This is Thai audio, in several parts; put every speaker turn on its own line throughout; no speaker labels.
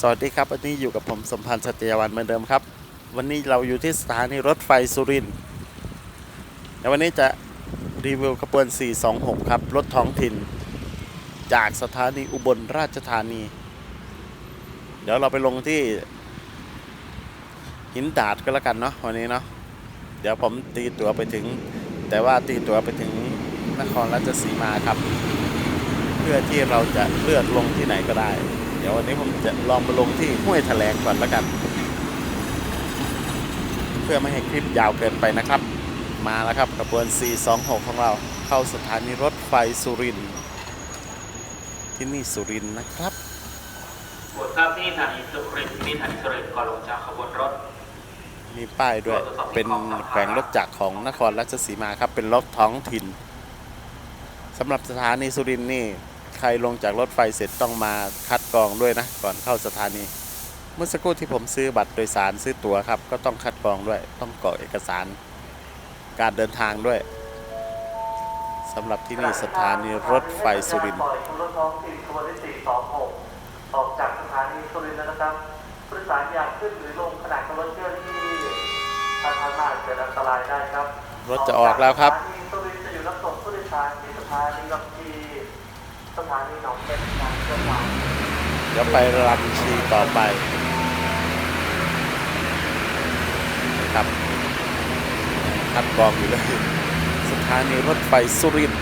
สวัสดีครับวันนี้อยู่กับผมสมพันธ์สตยวันเหมือนเดิมครับ วันนี้เราอยู่ที่สถานีรถไฟสุรินทร์และวันนี้จะรีวิวขบวน 426 ครับ รถท้องถิ่น จากสถานีอุบลราชธานี เดี๋ยวเราไปลงที่ หินดาดก็แล้วกันเนาะวันนี้เนาะเดี๋ยวผมตีตั๋วไปถึง แต่ว่าตีตั๋วไปถึงนครราชสีมาครับ เพื่อที่เราจะเลือกลงที่ไหนก็ได้ ดี๋ยววันนี้ผมจะลองมาลงที่ห้วยแถลงก่อนแล้วกัน เพื่อไม่ให้คลิปยาวเกินไปนะครับ มาแล้วครับกระบวน 426 ของเราเข้าสถานีรถไฟสุรินทร์ที่นี่สุรินทร์นะครับ
บททราบที่สถานีสุรินทร์ที่สถานีสุรินทร์ก่อนลงจากขบวนรถ
มีป้ายด้วย เป็นแขวงรถจักรของนครราชสีมาครับ เป็นรถท้องถิ่นสำหรับสถานีสุรินทร์นี่ใค รลงจากรถไฟเสร็จต้องมาคัดกรองด้วยนะ ก่อนเข้าสถานี เมื่อสักครู่ที่ผมซื้อบัตรโดยสารซื้อตั๋วครับ ก็ต้องคัดกรองด้วย ต้องกรอกเอกสาร การเดินทางด้วยสำหรับที่นี่สถานีรถไฟสุรินทร์
ปล่อยรถท้องถิ่นขบวนที่ 426 ออกจากสถานีสุรินทร์แล้วนะครับผู้โดยสารอยากขึ้นหรือลงขณะขับรถเคลื่อนที่ทางทางมาเกิดอันตรายได้ครับ
รถจะออกแล้วครับ
สถานีสุรินทร์จะอยู่รับส่งผู้โดยสารที่สถานีลำพี สถานีหนองเป็นารเคลื่อนไหว
เดี๋ยวไปรำชีต่อไปนะครับคัดกรองอยู่เลยสถานีรถไฟสุรินทร์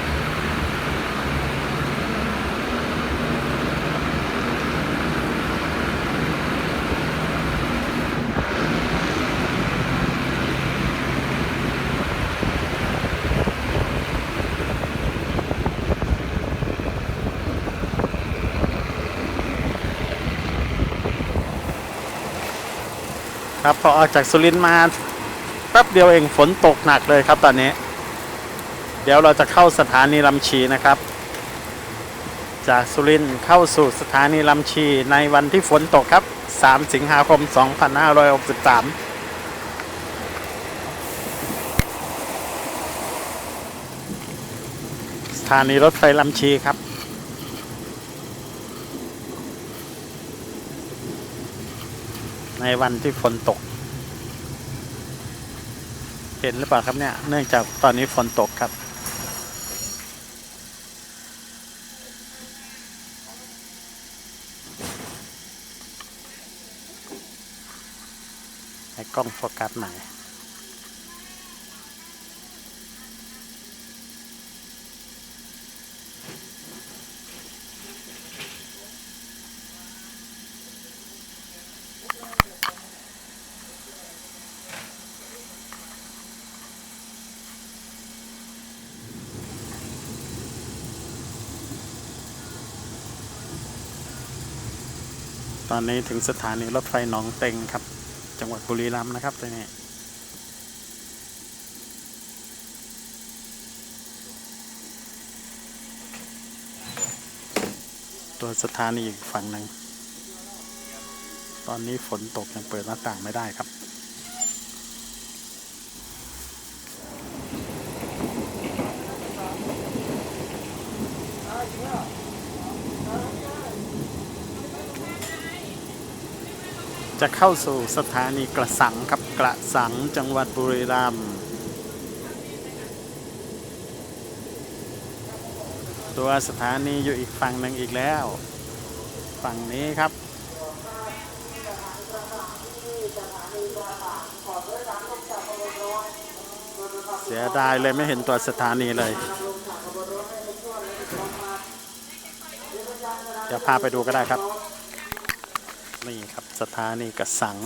ครับพอออกจากสุรินทร์มาแป๊บเดียวเองฝนตกหนักเลยครับตอนนี้ เดี๋ยวเราจะเข้าสถานีลำชีนะครับ จากสุรินทร์เข้าสู่สถานีลำชีในวันที่ฝนตกครับ 3 สิงหาคม 2563สถานีรถไฟลำชีครับ ใน วันที่ฝนตก เห็นหรือเปล่าครับเนี่ย เนื่องจากตอนนี้ฝนตกครับ ให้กล้องโฟกัสหน่อย ตอนนี้ถึงสถานีรถไฟหนองเต็งครับ จังหวัดบุรีรัมย์นะครับตรงนี้ตัวสถานีอีกฝั่งหนึ่ง ตอนนี้ฝนตกยังเปิดหน้าต่างไม่ได้ครับ จะเข้าสู่สถานีกระสังครับกระสังจังหวัดบุรีรัมย์ตัวสถานีอยู่อีกฝั่งหนึ่งอีกแล้ว ฝั่งนี้ครับเสียดายเลยไม่เห็นตัวสถานีเลย เดี๋ยวพาไปดูก็ได้ครับ นี่ครับสถานีกระสัง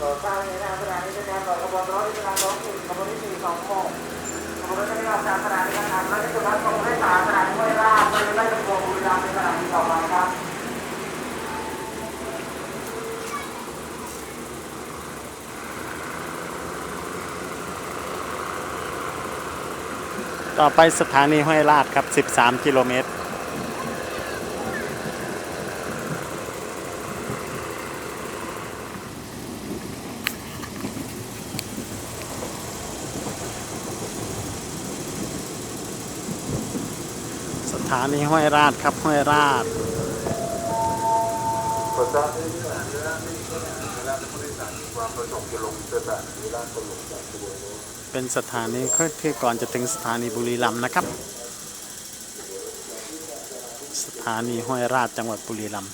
ก่อสร้างในสถานีเป็นการต่อขบวนรถที่สถานีท้องถิ่นขบวนที่ 426 ขบวนรถจะได้ออกจากสถานีกระสังและที่สุดแล้วขบวนที่3สถานีห้วยราชโดยไล่ขบวนบุรีรัมย์ในสถานีต่อไปครับ
ต่อไปสถานีห้วยราชครับ 13 กิโลเมตร ส
ถานีห้วยราชครับห้วยราช
ประชาชนที่อ่านเวลาที่เวลาผู้โดยสารมีความประสงค์จะลงสถานีเวลาก็ลงจากตัว
เป็นสถานีที่ก่อนจะถึงสถานีบุรีรัมย์นะครับ สถานีห้วยราชจังหวัดบุรีรัมย์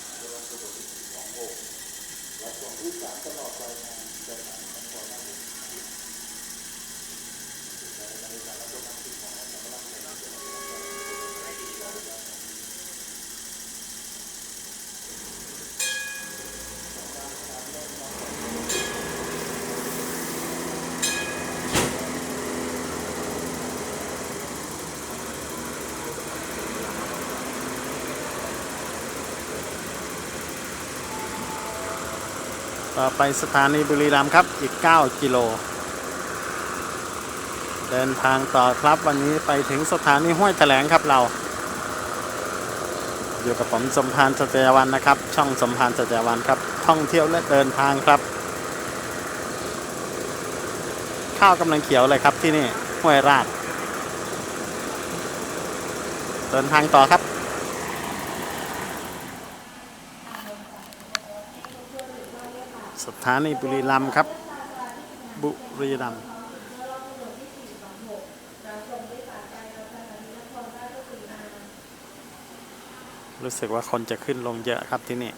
ต่อไปสถานีบุรีรัมย์ครับอีก 9 กิโล เดินทางต่อครับวันนี้ไปถึงสถานีห้วยแถลงครับเรา อยู่กับผมสมพานสัจจวันนะครับ ช่องสมพานสัจจวันครับท่องเที่ยวและเดินทางครับ ข้าวกำลังเขียวเลยครับที่นี่ห้วยราช เดินทางต่อครับ สถานีบุรีรัมย์ครับ บุรีรัมย์รู้สึกว่าคนจะขึ้นลงเยอะครับที่นี่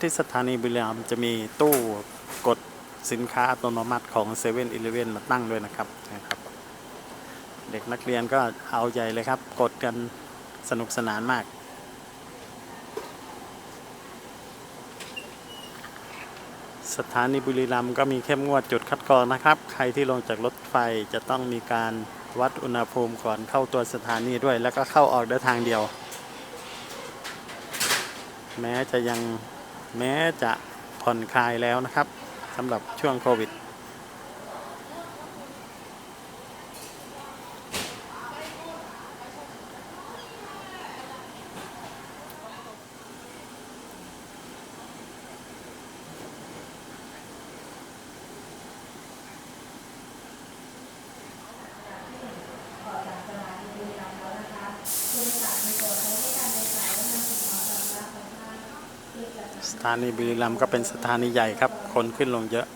ที่สถานีบุรีรัมย์จะมีตู้กดสินค้าอัตโนมัติของ7 e เ e ่ e อมาตั้งด้วยนะครับ เด็กนักเรียนก็เอาใหญ่เลยครับ กดกันสนุกสนานมาก สถานีบุรีรัมย์ก็มีเข้มงวดจุดคัดกรองนะครับ ใครที่ลงจากรถไฟจะต้องมีการวัดอุณหภูมิก่อนเข้าตัวสถานีด้วย แล้วก็เข้าออกได้ทางเดียว แม้จะยังแม้จะผ่อนคลายแล้วนะครับสำหรับช่วงโควิด ถานีบุรีรัมย์ก็เป็นสถานีใหญ่ครับ คนขึ้นลงเยอะ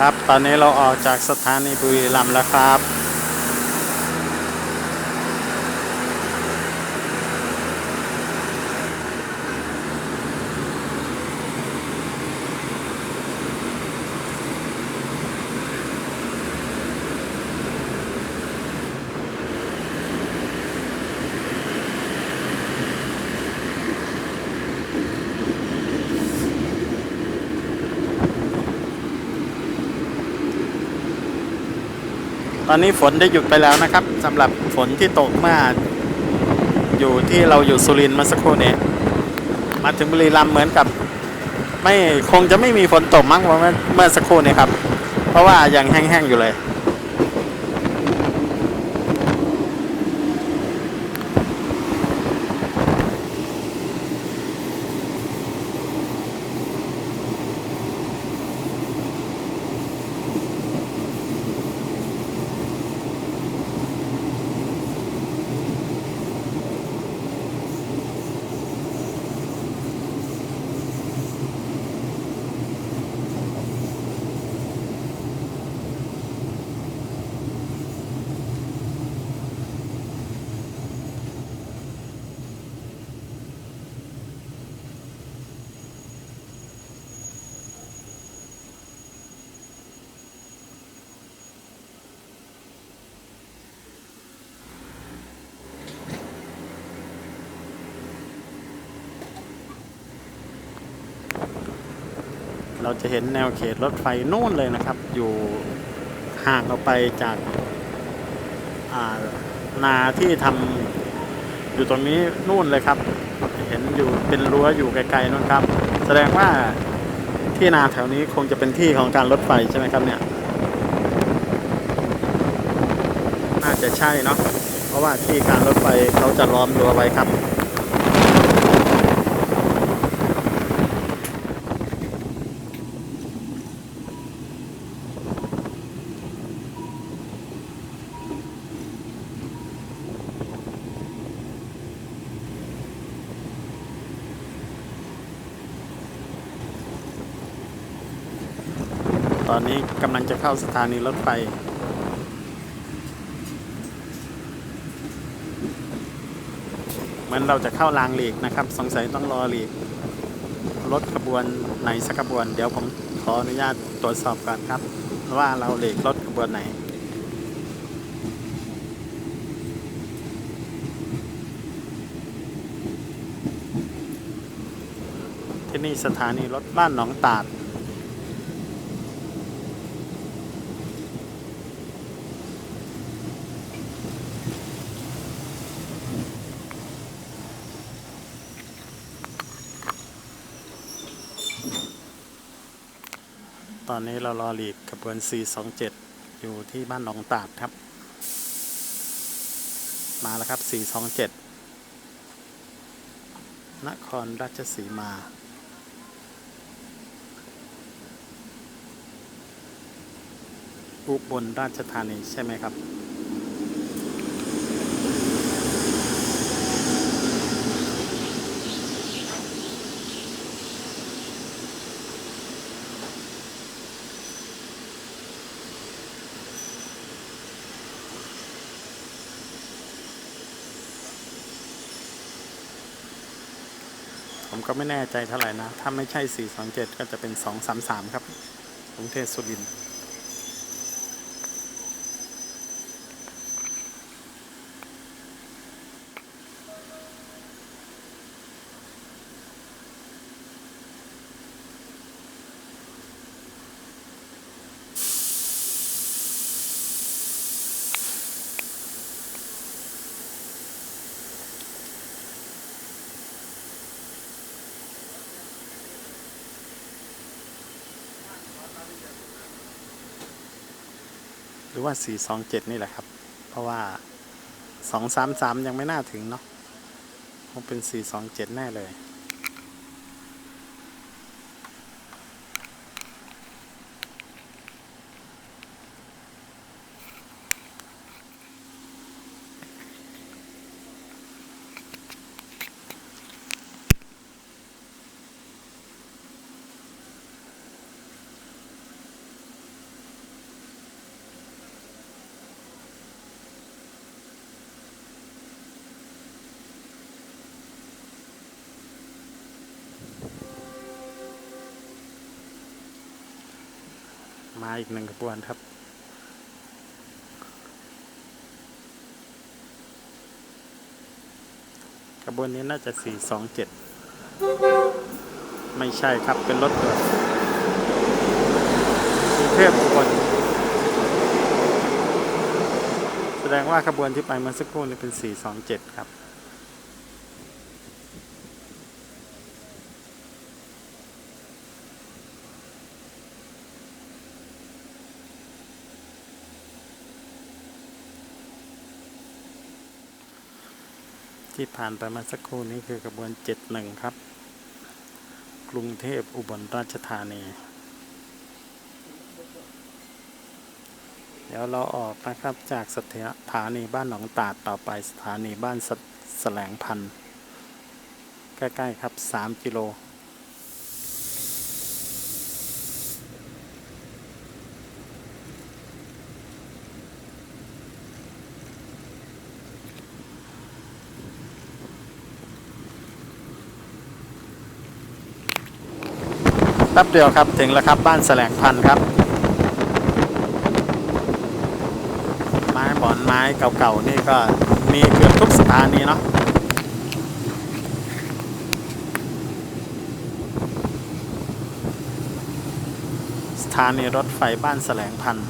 ครับตอนนี้เราออกจากสถานีบุรีรัมย์แล้วครับ ตอนนี้ฝนได้หยุดไปแล้วนะครับสำหรับฝนที่ตกมาอยู่ที่เราอยู่สุรินทร์มาสักครู่นี้มาถึงบุรีรัมย์เหมือนกับ ไม่คงจะไม่มีฝนตกมั้งเมื่อเมื่อสักครู่นี้ครับ เพราะว่ายังแห้งๆอยู่เลย เราจะเห็นแนวเขตรถไฟนู่นเลยนะครับ อยู่ห่างออกไปจากานาที่ทำอยู่ตรงนี้นู่นเลยครับ เห็นอยู่เป็นรั้วอยู่ไกลๆนู่นครับ แสดงว่าที่นาแถวนี้คงจะเป็นที่ของการรถไฟใช่ไหมครับเนี่ย น่าจะใช่เนาะเพราะว่าที่การรถไฟเขาจะล้อมรั้วไว้ครับ ตอนนี้กำลังจะเข้าสถานีรถไฟ เหมือนเราจะเข้ารางหลีกนะครับ สงสัยต้องรอหลีก รถขบวนไหนสักขบวน เดี๋ยวผมขออนุญาตตรวจสอบก่อนครับ ว่าเราหลีกรถขบวนไหนที่นี่สถานีรถบ้านหนองตาด ต อนนี้เรารอหลีกขบวน 427 อยู่ที่บ้านหนองตาดครับ มาแล้วครับ 427 นครราชสีมา อุบลราชธานีใช่ไหมครับ ก็ไม่แน่ใจเท่าไหร่นะ ถ้าไม่ใช่ 427 ก็จะเป็น 233 ครับกรุงเทพสุรินทร์ รือว่า 427 นี่แหละครับ เพราะว่า 233 ยังไม่น่าถึงเนาะคงเป็น 427 แน่เลย มาอีกหนึ่งขบวนครับขบวนนี้น่าจะ427ไม่ใช่ครับเป็นรถด่วนกรุงเทพอุบลแสดงว่าขบวนที่ไปเมื่อสักครู่นี้เป็น 427 ครับ ที่ผ่านไปมาสักครู่นี้คือกระบวน 71 ครับ กรุงเทพอุบลราชธานี เดี๋ยวเราออกนะครับจากสถานีบ้านหนองตาดต่อไปสถานีบ้านสแสลงพัน ใกล้ ๆ ครับ 3 กิโล ป๊บเดียวครับถึงแล้วครับบ้านแสลงพันธ์ครับ ไม้บอนไม้เก่าๆนี่ก็มีเกือบทุกสถานีเนาะสถานีรถไฟบ้านแสลงพันธุ์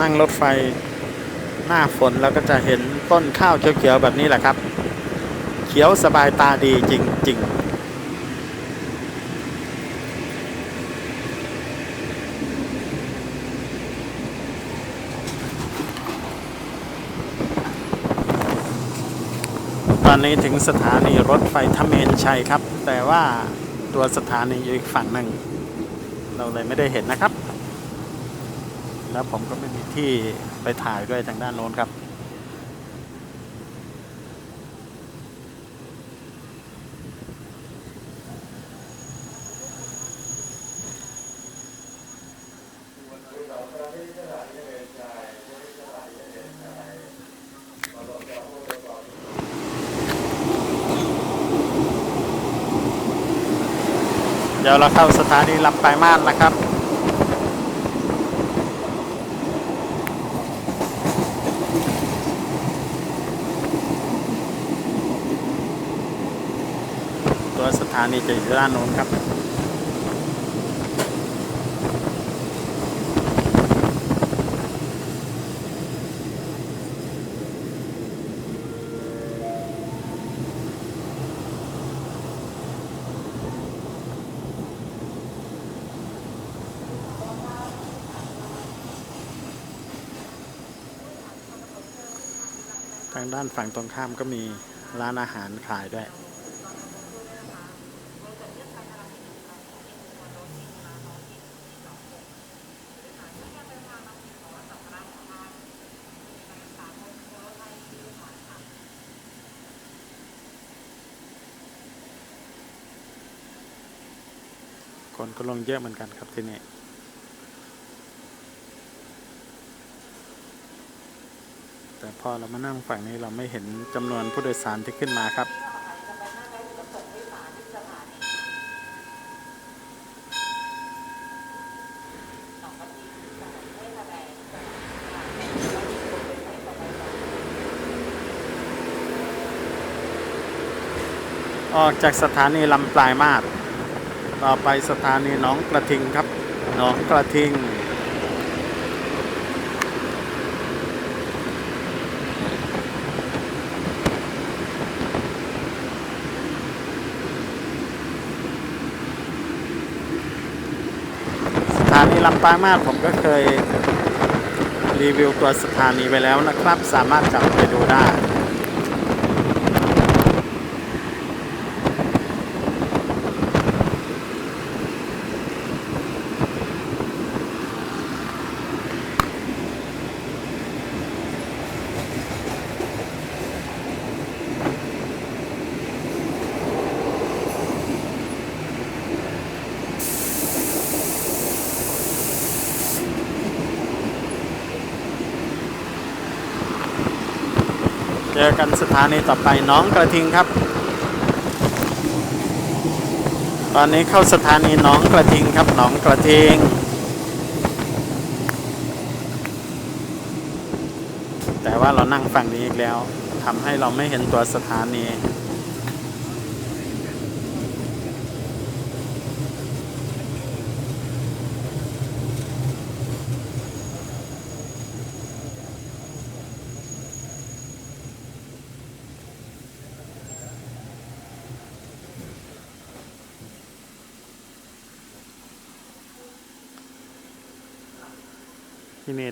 นั่งรถไฟหน้าฝนแล้วก็จะเห็นต้นข้าวเขียวๆแบบนี้แหละครับ เขียวสบายตาดีจริงๆตอนนี้ถึงสถานีรถไฟทเมนชัยครับ แต่ว่าตัวสถานีอยู่อีกฝั่งหนึ่ง เราเลยไม่ได้เห็นนะครับ แล้วผมก็ไม่มีที่ไปถ่ายด้วยทางด้านโน้นครับ เดี๋ยวเราเข้าสถานีลำปลายมาศนะครับ ตัวสถานีจะอยู่ด้านโน้นครับ ทางด้านฝั่งตรงข้ามก็มีร้านอาหารขายด้วย ก็ลงเยอะเหมือนกันครับที่นี่แต่พอเรามานั่งฝั่งนี้เราไม่เห็นจำนวนผู้โดยสารที่ขึ้นมาครับออกจากสถานีลำปลายมาศ ต่อไปสถานีหนองกระทิงครับ หนองกระทิง สถานีลำปางมาศผมก็เคยรีวิวตัวสถานีไปแล้วนะครับ สามารถกลับไปดูได้ เจอกันสถานีต่อไปน้องกระทิงครับ ตอนนี้เข้าสถานีน้องกระทิงครับน้องกระทิง แต่ว่าเรานั่งฝั่งนี้อีกแล้วทำให้เราไม่เห็นตัวสถานี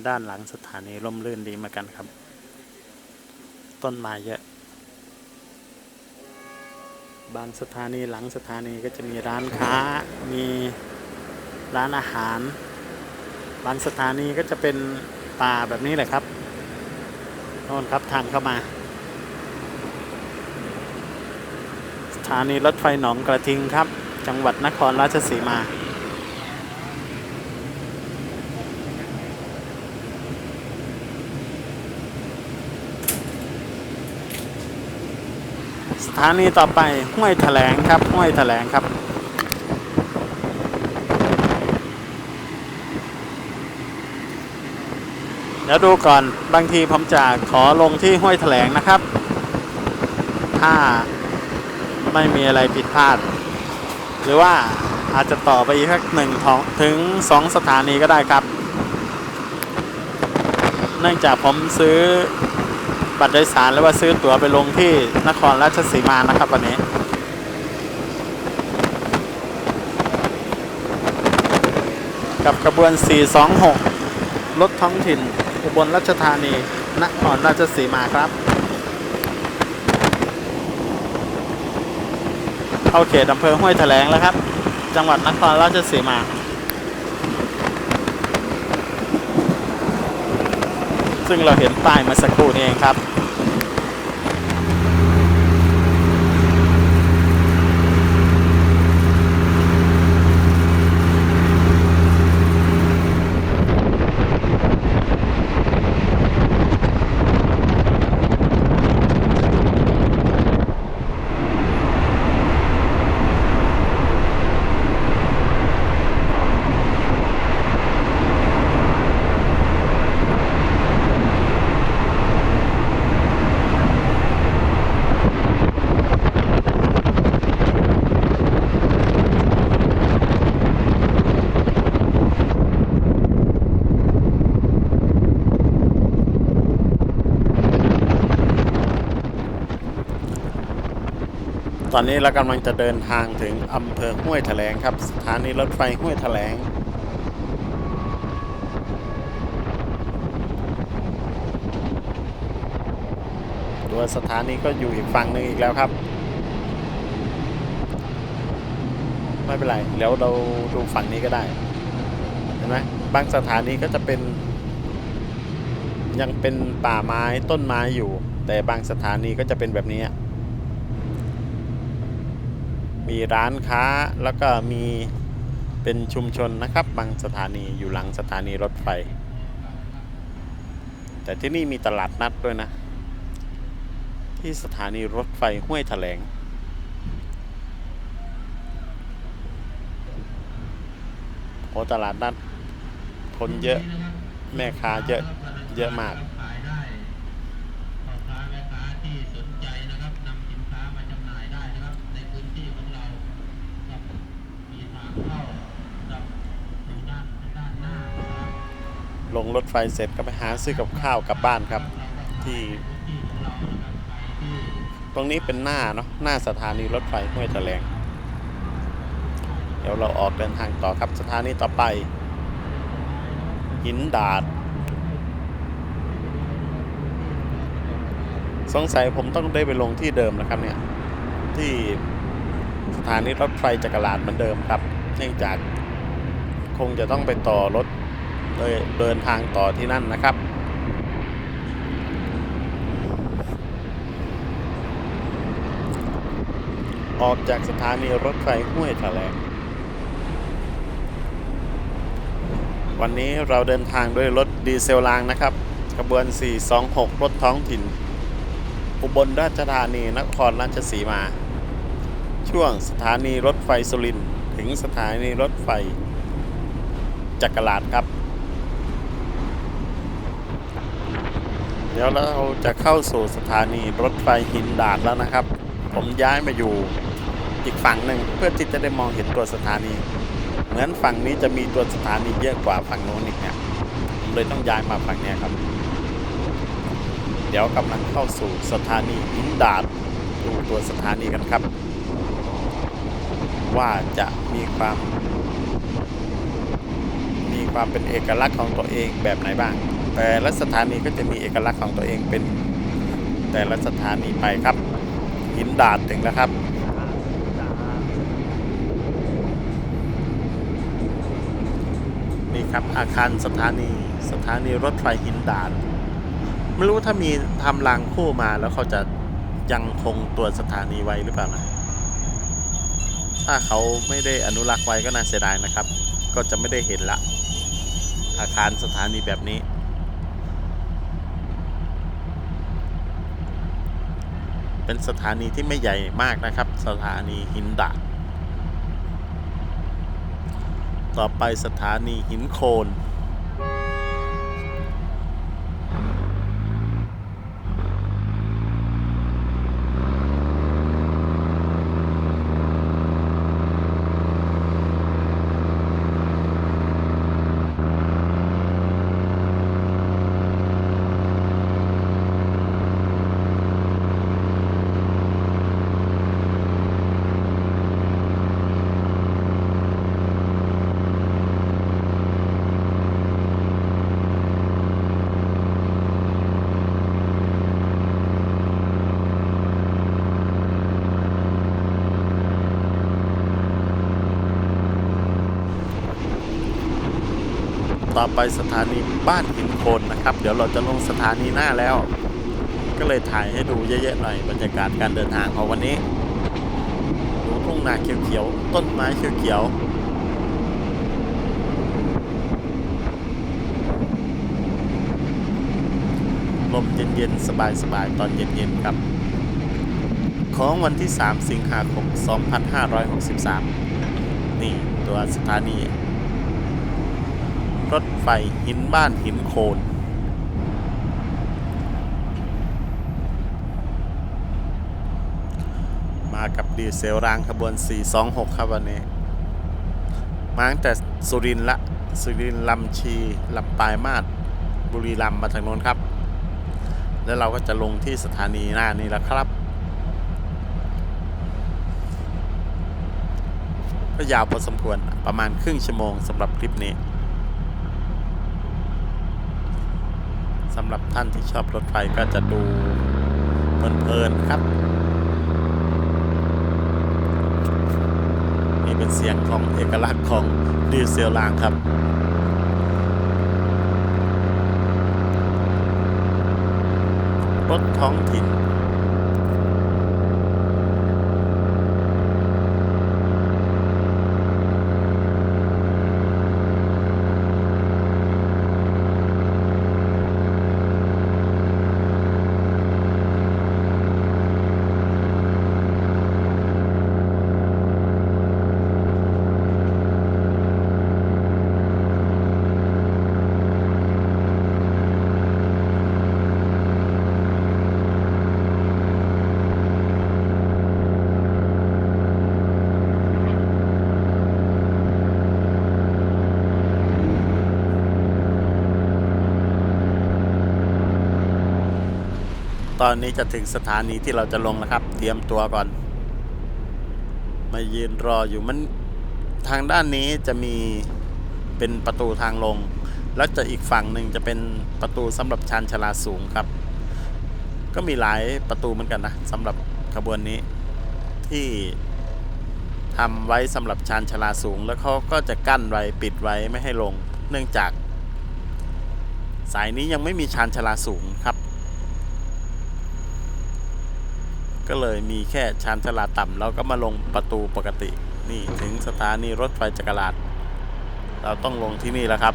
ด้านหลังสถานีร่มรื่นดีเหมือนกันครับ ต้นไม้เยอะ บางสถานีหลังสถานีก็จะมีร้านค้า มีร้านอาหาร บางสถานีก็จะเป็นป่าแบบนี้แหละครับโน่นครับทางเข้ามา สถานีรถไฟหนองกระทิงครับ จังหวัดนครราชสีมา ส ถานีต่อไปห้วยแถลงครับห้วยแถลงครับ เดี๋ยวดูก่อนบางทีผมจะขอลงที่ห้วยแถลงนะครับ ถ้าไม่มีอะไรผิดพลาด หรือว่าอาจจะต่อไปอีกสักหนึ่งถึงสองสถานีก็ได้ครับ เนื่องจากผมซื้อ บัตรโดยสารแล้วว่าซื้อตั๋วไปลงที่นครราชสีมานะครับวันนี้กับขบวน 426 รถท้องถิ่นอุบลราชธานี นครราชสีมาครับ เข้าเขตอำเภอห้วยแถลงแล้วครับ จังหวัดนครราชสีมา ซึ่งเราเห็น ป้ายมาสักครู่นี้เองครับ ตอนนี้เรากำลังจะเดินทางถึงอำเภอห้วยแถลงครับ สถานีรถไฟห้วยแถลง ตัวสถานีก็อยู่อีกฝั่งหนึ่งอีกแล้วครับ ไม่เป็นไรเดี๋ยวเราดูฝั่งนี้ก็ได้ เห็นไหมบางสถานีก็จะเป็น ยังเป็นป่าไม้ต้นไม้อยู่ แต่บางสถานีก็จะเป็นแบบนี้ มีร้านค้าแล้วก็มีเป็นชุมชนนะครับ บางสถานีอยู่หลังสถานีรถไฟ แต่ที่นี่มีตลาดนัดด้วยนะ ที่สถานีรถไฟห้วยแถลงโอตลาดนัดคนเยอะ แม่ค้าเยอะ เยอะมาก
ขายได้พ่อค้าแม่ค้าที่สนใจนะครับนำสินค้ามาจำหน่ายได้นะครับ ในพื้นที่ของเราครับมีทางเข้าครับทางด้านทางด้านหน้านะครับ
ลงรถไฟเสร็จก็ไปหาซื้อกับข้าวกลับบ้านครับ ที่ ตรงนี้เป็นหน้าเนาะหน้าสถานีรถไฟห้วยแถลง เดี๋ยวเราออกเดินทางต่อครับสถานีต่อไป หินดาด สงสัยผมต้องได้ไปลงที่เดิมนะครับเนี่ย ที่สถานีรถไฟจักรลาดเหมือนเดิมครับ เนื่องจากคงจะต้องไปต่อรถ เอ่อเดินทางต่อที่นั่นนะครับ ออกจากสถานีรถไฟห้วยแถลงวันนี้เราเดินทางด้วยรถดีเซลรางนะครับขบวน 426 รถท้องถิ่น อุบลราชธานีนครราชสีมา ช่วงสถานีรถไฟสุรินถึงสถานีรถไฟจักรลาดครับ เดี๋ยวเราจะเข้าสู่สถานีรถไฟหินดาดแล้วนะครับ ผมย้ายมาอยู่อีกฝั่งหนึ่งเพื่อที่จะได้มองเห็นตัวสถานี เหมือนฝั่งนี้จะมีตัวสถานีเยอะกว่าฝั่งโน้นอีกเนี่ยผมเลยต้องย้ายมาฝั่งนี้ครับ เดี๋ยวกำลังเข้าสู่สถานีหินดาดดูตัวสถานีกันครับ ว่าจะมีความ มีความเป็นเอกลักษณ์ของตัวเองแบบไหนบ้าง แต่ละสถานีก็จะมีเอกลักษณ์ของตัวเองเป็นแต่ละสถานีไปครับ หินดาดถึงแล้วครับนี่ครับอาคารสถานีสถานีรถไฟหินดาดไม่รู้ถ้ามีทำรางคู่มาแล้วเขาจะยังคงตัวสถานีไว้หรือเปล่านะถ้าเขาไม่ได้อนุรักษ์ไว้ก็น่าเสียดายนะครับ ก็จะไม่ได้เห็นละอาคารสถานีแบบนี้ เป็นสถานีที่ไม่ใหญ่มากนะครับ สถานีหินดาดต่อไปสถานีหินโคน ต่อไปสถานีบ้านหินโคนนะครับ เดี๋ยวเราจะลงสถานีหน้าแล้ว ก็เลยถ่ายให้ดูเยอะๆหน่อยบรรยากาศการเดินทางของวันนี้ดูทุ่งนาเขียวๆต้นไม้เขียวๆลมเย็นๆ สบายๆ ตอนเย็นๆ ครับ ของวันที่ 3 สิงหาคม 2563 นี่ ตัวสถานี รถไฟหินบ้านหินโคนมากับดีเซลรางขบวน 426 ครับวันนี้ มาตั้งแต่สุรินละ สุรินลำชีลำปลายมาศบุรีรัมมาทางโน้นครับ แล้วเราก็จะลงที่สถานีหน้านี้แล้วครับ ก็ยาวพอสมควรประมาณครึ่งชั่วโมงสำหรับคลิปนี้ำหรับท่านที่ชอบรถไฟก็จะดูเพลินๆครับ นี่เป็นเสียงของเอกลักษณ์ของดีเซลลางครับรถท้องถิ่น ตอนนี้จะถึงสถานีที่เราจะลงแล้วครับ เตรียมตัวก่อน มายืนรออยู่มันทางด้านนี้จะมีเป็นประตูทางลง แล้วจะอีกฝั่งหนึ่งจะเป็นประตูสำหรับชานชลาสูงครับ ก็มีหลายประตูเหมือนกันนะสำหรับขบวนนี้ที่ทำไว้สำหรับชานชลาสูง แล้วเขาก็จะกั้นไว้ปิดไว้ไม่ให้ลง เนื่องจาก สายนี้ยังไม่มีชานชลาสูงครับ ก็เลยมีแค่ชานชาลาต่ำแล้วก็มาลงประตูปกติ นี่ถึงสถานีรถไฟจักรราชเราต้องลงที่นี่แล้วครับ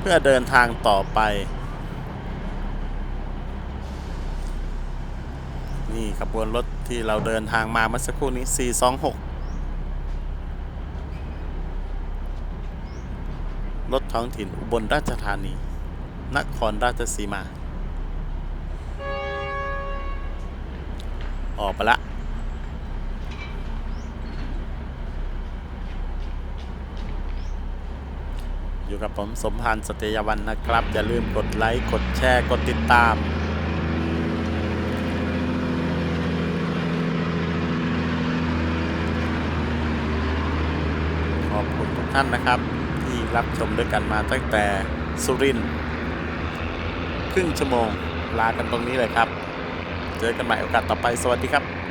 เพื่อเดินทางต่อไป นี่ขบวนรถที่เราเดินทางมาเมื่อสักครู่นี้ 426รถท้องถิ่นอุบลราชธานี นครราชสีมา ออกไปละอยู่กับผมสมพันธ์สเตยวันนะครับ อย่าลืมกดไลค์ กดแชร์ กดติดตาม ขอบคุณทุกท่านนะครับ ที่รับชมด้วยกันมาตั้งแต่สุรินทร์ครึ่งชั่วโมงลากันตรงนี้เลยครับ เจอกันใหม่โอกาสต่อไปสวัสดีครับ